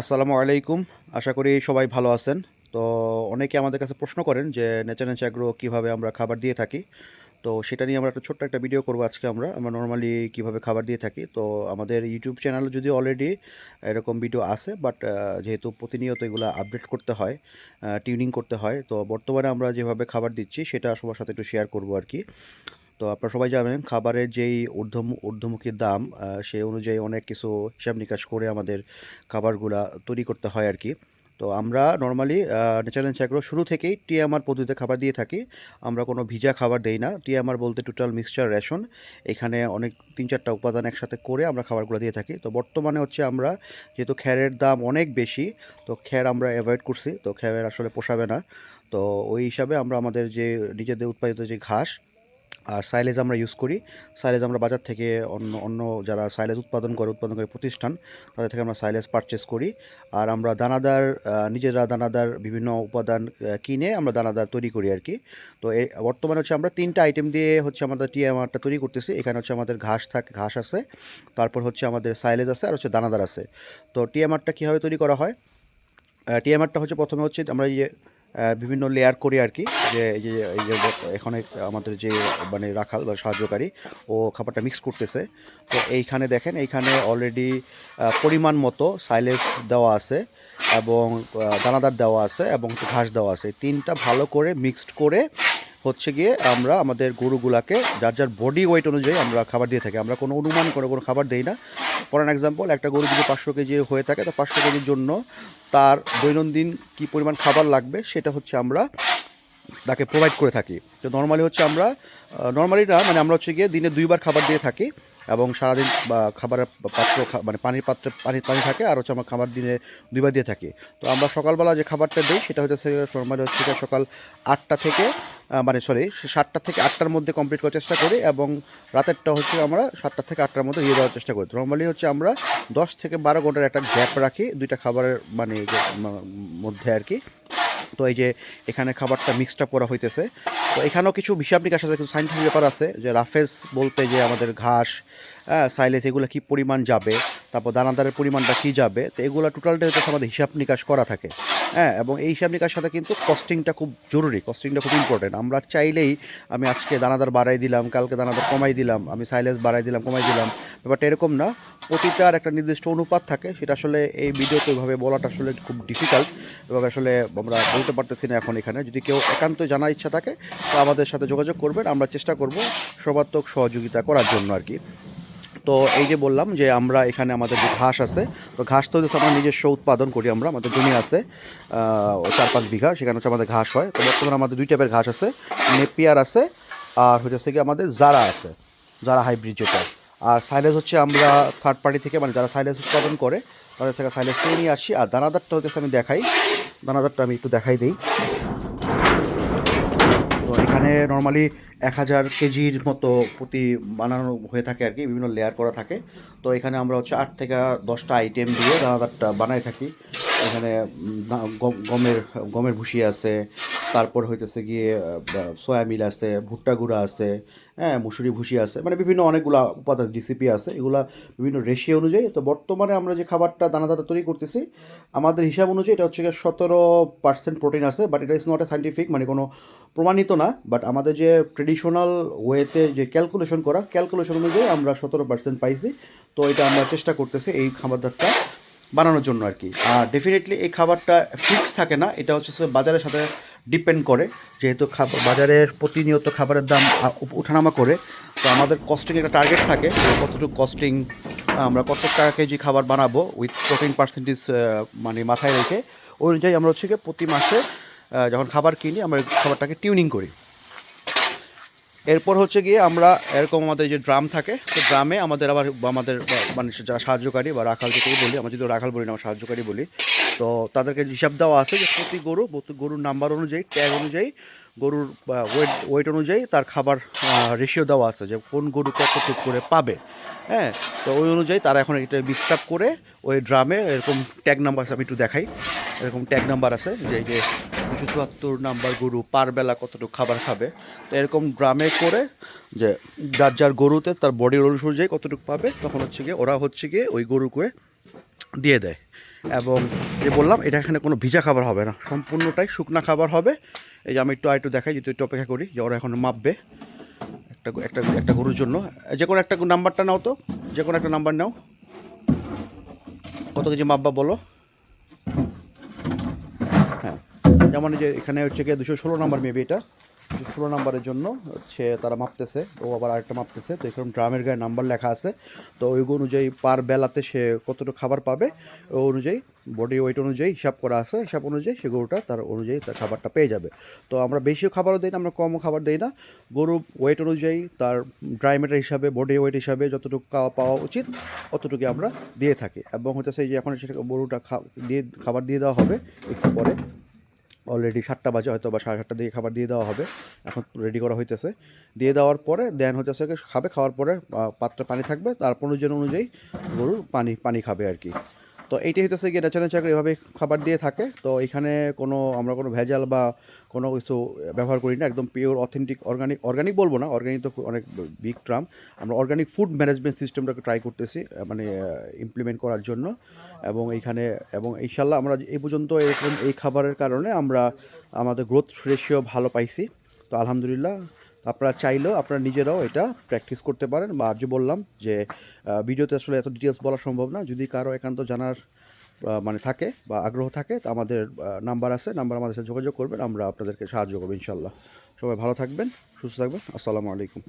আসসালামু আলাইকুম। আশা করি সবাই ভালো আছেন। তো অনেকে আমাদের কাছে প্রশ্ন করেন যে নেচা নেচা অ্যাগ্রো কীভাবে আমরা খাবার দিয়ে থাকি। তো সেটা নিয়ে আমরা একটা ছোট্ট একটা ভিডিও করব আজকে আমরা। আমরা নর্মালি কীভাবে খাবার দিয়ে থাকি। তো আমাদের ইউটিউব চ্যানেলে যদি অলরেডি এরকম ভিডিও আছে বাট যেহেতু প্রতিনিয়ত এগুলো আপডেট করতে হয় টিউনিং করতে হয়, তো বর্তমানে আমরা যেভাবে খাবার দিচ্ছি, সেটা সবার সাথে একটু শেয়ার করব আর কি। তো আপনারা সবাই জানেন খাবারের যেই ঊর্ধ্ব ঊর্ধ্বমুখী দাম সেই অনুযায়ী অনেক কিছু হিসাব নিকাশ করে আমাদের খাবারগুলা তৈরি করতে হয় আর কি। তো আমরা নর্মালি ন্যাচারাল চ্যাগ্রো শুরু থেকেই টিএমআর পদ্ধতিতে খাবার দিয়ে থাকি। আমরা কোনো ভিজা খাবার দেই না। টিএমআর বলতে টোটাল মিক্সচার রেশন এখানে অনেক তিন চারটা উপাদান একসাথে করে আমরা খাবারগুলো দিয়ে থাকি। তো বর্তমানে হচ্ছে আমরা যেহেতু খ্যারের দাম অনেক বেশি, তো খ্যার আমরা অ্যাভয়েড করছি। তো খ্যারের আসলে পোষাবে না। তো ওই হিসাবে আমরা আমাদের যে নিজেদের উৎপাদিত যে ঘাস আর সাইলেজ আমরা ইউজ করি। সাইলেজ আমরা বাজার থেকে অন্য অন্য যারা সাইলেজ উৎপাদন করে উৎপাদনকারী প্রতিষ্ঠান, তাদের থেকে আমরা সাইলেজ পারচেস করি। আর আমরা দানাদার নিজেরা দানাদার বিভিন্ন উপাদান কিনে আমরা দানাদার তৈরি করি আর কি। তো এই বর্তমানে হচ্ছে আমরা তিনটা আইটেম দিয়ে হচ্ছে আমাদের টিএমআরটা তৈরি করতেছি। এখানে হচ্ছে আমাদের ঘাস থাকে, ঘাস আছে, তারপর হচ্ছে আমাদের সাইলেজ আছে আর হচ্ছে দানাদার আছে। তো টিএমআরটা কীভাবে তৈরি করা হয়? টিএমআরটা হচ্ছে প্রথমে হচ্ছে আমরা যে বিভিন্ন লেয়ার করি আর কি যে এই যে এখানে আমাদের যে মানে রাখাল বা সাহায্যকারী, ও খাবারটা মিক্স করতেছে। তো এইখানে দেখেন, এইখানে অলরেডি পরিমাণ মতো সাইলেজ দেওয়া আছে এবং দানাদার দেওয়া আছে এবং ঘাস দেওয়া আছে। তিনটা ভালো করে মিক্সড করে হচ্ছে গিয়ে আমরা আমাদের গরুগুলাকে, যার যার বডি ওয়েট অনুযায়ী আমরা খাবার দিয়ে থাকি। আমরা কোনো অনুমান করে কোনো খাবার দিই না। ফর অ্যান এক্সাম্পল একটা গরু যদি পাঁচশো কেজি হয়ে থাকে, তো পাঁচশো কেজির জন্য তার দৈনন্দিন কি পরিমাণ খাবার লাগবে, সেটা হচ্ছে আমরা তাকে প্রোভাইড করে থাকি। তো নর্মালি হচ্ছে আমরা নর্মালি না মানে আমরা হচ্ছে গিয়ে দিনে দুইবার খাবার দিয়ে থাকি এবং সারাদিন খাবারের পাত্র মানে পানির পাত্রে পানি পানি থাকে, আর হচ্ছে আমরা খাবার দিনে দুইবার দিয়ে থাকি। তো আমরা সকালবেলা যে খাবারটা দিই, সেটা হচ্ছে নর্মালি হচ্ছে সকাল আটটা থেকে মানে সরি সাতটা থেকে আটটার মধ্যে কমপ্লিট করার চেষ্টা করি এবং রাতেরটা হচ্ছে আমরা সাতটা থেকে আটটার মধ্যে দিয়ে দেওয়ার চেষ্টা করি। নর্মালি হচ্ছে আমরা দশ থেকে বারো ঘণ্টার একটা গ্যাপ রাখি দুইটা খাবারের মানে মধ্যে আর কি। তো এই যে এখানে খাবারটা মিক্সড আপ করা হইতেছে। তো এখানেও কিছু হিসাব নিকাশ আছে, কিছু সাইন্টিফিক ব্যাপার আছে যে রাফেজ বলতে যে আমাদের ঘাস হ্যাঁ সাইলেজ এগুলো কি পরিমাণ যাবে, তারপর দানাদারের পরিমাণটা কি যাবে, তো এগুলো টোটালটা হচ্ছে আমাদের হিসাব নিকাশ করা থাকে। হ্যাঁ এবং এই হিসাব নিকাশ সাথে কিন্তু কস্টিংটা খুব জরুরি কস্টিংটা খুব ইম্পর্টেন্ট আমরা চাইলেই আমি আজকে দানাদার বাড়াই দিলাম, কালকে দানাদার কমাই দিলাম, আমি সাইলেজ বাড়াই দিলাম, কমাই দিলাম। ব্যাপারটা এরকম না, প্রতিটার একটা নির্দিষ্ট অনুপাত থাকে, সেটা আসলে এই ভিডিওতে ওইভাবে বলাটা আসলে খুব ডিফিকাল্ট এবং আসলে আমরা বলতে পারতেছি না এখন এখানে। যদি কেউ একান্ত জানার ইচ্ছা থাকে, তো আমাদের সাথে যোগাযোগ করবেন। আমরা চেষ্টা করব সর্বাত্মক সহযোগিতা করার জন্য আর কি। তো এই যে বললাম যে আমরা এখানে আমাদের যে ঘাস আছে, তো ঘাস তো হচ্ছে আমরা নিজস্ব উৎপাদন করি আমরা, আমাদের জমি আছে চার পাঁচ বিঘা, সেখানে হচ্ছে আমাদের ঘাস হয়। তো বর্তমানে আমাদের দুই টাইপের ঘাস আছে, নেপিয়ার আছে আর হচ্ছে কি আমাদের জারা আছে যারা হাইব্রিড যেটা। আর সাইলেজ হচ্ছে আমরা থার্ড পার্টি থেকে মানে যারা সাইলেজ উৎপাদন করে, তাদের থেকে সাইলেজ কিনে নিয়ে আসি। আর দানাদারটা হচ্ছে আমি দেখাই, দানাদারটা আমি একটু দেখাই দিই। তো এখানে নর্মালি এক হাজার কেজির মতো প্রতি বানানো হয়ে থাকে আর কি, বিভিন্ন লেয়ার করা থাকে। তো এখানে আমরা হচ্ছে আট থেকে দশটা আইটেম দিয়ে দানাদারটা বানাই থাকি। এখানে গম- গমের গমের ভুষি আছে তারপর হইতেছে গিয়ে সয়া মিল আছে, ভুট্টা গুঁড়া আছে হ্যাঁ মুসুরি ভুসি আছে মানে বিভিন্ন অনেকগুলা উপাদান ডিসিপি আছে, এগুলা বিভিন্ন রেশিও অনুযায়ী। তো বর্তমানে আমরা যে খাবারটা দানা দানাদার তৈরি করতেছি, আমাদের হিসাব অনুযায়ী এটা হচ্ছে সতেরো পার্সেন্ট প্রোটিন আছে বাট এটা ইজ নট এ সাইন্টিফিক মানে কোনো প্রমাণিত না। বাট আমাদের যে ট্রেডিশনাল ওয়েতে যে ক্যালকুলেশন করা ক্যালকুলেশন অনুযায়ী আমরা সতেরো পার্সেন্ট পাইছি। তো এটা আমরা চেষ্টা করতেছি এই খাবারটা বানানোর জন্য আর কি। আর ডেফিনেটলি এই খাবারটা ফিক্স থাকে না, এটা হচ্ছে বাজারের সাথে ডিপেন্ড করে, যেহেতু খাবার বাজারের প্রতিনিয়ত খাবারের দাম ওঠানামা করে, তো আমাদের কস্টিং একটা টার্গেট থাকে কতটুকু কস্টিং আমরা কত টাকা কেজি খাবার বানাবো উইথ প্রোটিন পার্সেন্টেজ মানে মাথায় রেখে, ওই অনুযায়ী আমরা হচ্ছে প্রতি মাসে যখন খাবার কিনি, আমরা খাবারটাকে টিউনিং করি। এরপর হচ্ছে গিয়ে আমরা, এরকম আমাদের যে ড্রাম থাকে, তো ড্রামে আমাদের আবার আমাদের মানে যারা সাহায্যকারী বা রাখাল যেটাই বলি, আমরা যদি রাখাল বলি না, আমরা সাহায্যকারী বলি তো তাদেরকে হিসাব দেওয়া আছে যে প্রতি গরু, প্রতি, গরুর নাম্বার অনুযায়ী ট্যাগ অনুযায়ী, গরুর ওয়েট ওয়েট অনুযায়ী তার খাবার রেশিও দেওয়া আছে যে কোন গরু কতটুক করে পাবে। হ্যাঁ তো ওই অনুযায়ী তারা এখন এটা বিস্তাপ করে ওই ড্রামে এরকম ট্যাগ নাম্বার আমি একটু দেখাই। এরকম ট্যাগ নাম্বার আছে যে যে দুশো চুয়াত্তর নাম্বার গরু পার বেলা কতটুকু খাবার খাবে। তো এরকম ড্রামে করে যে যার যার গরুতে তার বডির অনুযায়ী কতটুকু পাবে, তখন হচ্ছে গিয়ে ওরা হচ্ছে গিয়ে ওই গরু করে দিয়ে দেয়। এবং যে বললাম, এটা এখানে কোনো ভিজা খাবার হবে না। সম্পূর্ণটাই শুকনা খাবার হবে। এই যে আমি একটু একটু দেখাই, যদি একটু অপেক্ষা করি, যে ওরা এখন মাপবে। একটা একটা একটা গরুর জন্য। যে কোনো একটা নাম্বারটা নাও তো। যে কোনো একটা নাম্বার নাও। কত কেজি মাপবা বলো? হ্যাঁ। যেমন যে এখানে হচ্ছে গিয়ে দুশো ষোলো নাম্বার মেবি এটা। দুশো ষোলো নাম্বারের জন্য হচ্ছে তারা মাপতেছে, ও আবার আরেকটা মাপতেছে। তো এখানে ড্রামের গায়ে নাম্বার লেখা আছে। তো ওই অনুযায়ী পার বেলাতে সে কতটুকু খাবার পাবে, ও অনুযায়ী বডি ওয়েট অনুযায়ী হিসাব করা আছে। হিসাব অনুযায়ী সে গরুটা তার অনুযায়ী তার খাবারটা পেয়ে যাবে। তো আমরা বেশিও খাবারও দিই না, আমরা কমও খাবার দিই না। গরু ওয়েট অনুযায়ী তার ড্রাই ম্যাটার হিসাবে বডি ওয়েট হিসাবে যতটুকু পাওয়া উচিত অতটুকু আমরা দিয়ে থাকি। এবং হচ্ছে সেই যে এখন সেটা গরুটা খা- দিয়ে, খাবার দিয়ে দেওয়া হবে, একটু পরে। অলরেডি সাতটা বাজে হয়তো বা সাড়ে সাতটা দিকে খাবার দিয়ে দেওয়া হবে। এখন রেডি করা হইতেছে। দিয়ে দেওয়ার পরে দেন হইতেছে খাবে, খাওয়ার পরে পাত্রে পানি থাকবে। তার প্রয়োজন অনুযায়ী গরুর পানি পানি খাবে আর কি। তো এইটাই হইতেছে গিয়ে নেচার নেচার এভাবে খাবার দিয়ে থাকে। তো এখানে কোনো, আমরা কোনো ভেজাল বা কোনো কিছু ব্যবহার করি না, একদম পিওর অথেন্টিক অর্গানিক অর্গানিক বলব না অর্গানিক তো অনেক বিগ ট্রাম আমরা অর্গানিক ফুড ম্যানেজমেন্ট সিস্টেমটাকে ট্রাই করতেছি মানে ইমপ্লিমেন্ট করার জন্য। এবং এইখানে, এবং ইনশাল্লাহ আমরা এই পর্যন্ত এরকম এই খাবারের কারণে আমরা আমাদের গ্রোথ রেশিও ভালো পাইছি। তো আলহামদুলিল্লাহ আপনারা চাইলেও আপনারা নিজেরাও এটা প্র্যাকটিস করতে পারেন। বা যে বললাম যে ভিডিওতে আসলে এত ডিটেলস বলা সম্ভব না। যদি কারও একান্ত জানার মানে থাকে বা আগ্রহ থাকে, তা আমাদের নাম্বার আছে। নাম্বার আমাদের সাথে যোগাযোগ করবেন, আমরা আপনাদেরকে সাহায্য করব ইনশাল্লাহ সবাই ভালো থাকবেন, সুস্থ থাকবেন। আসসালামু আলাইকুম।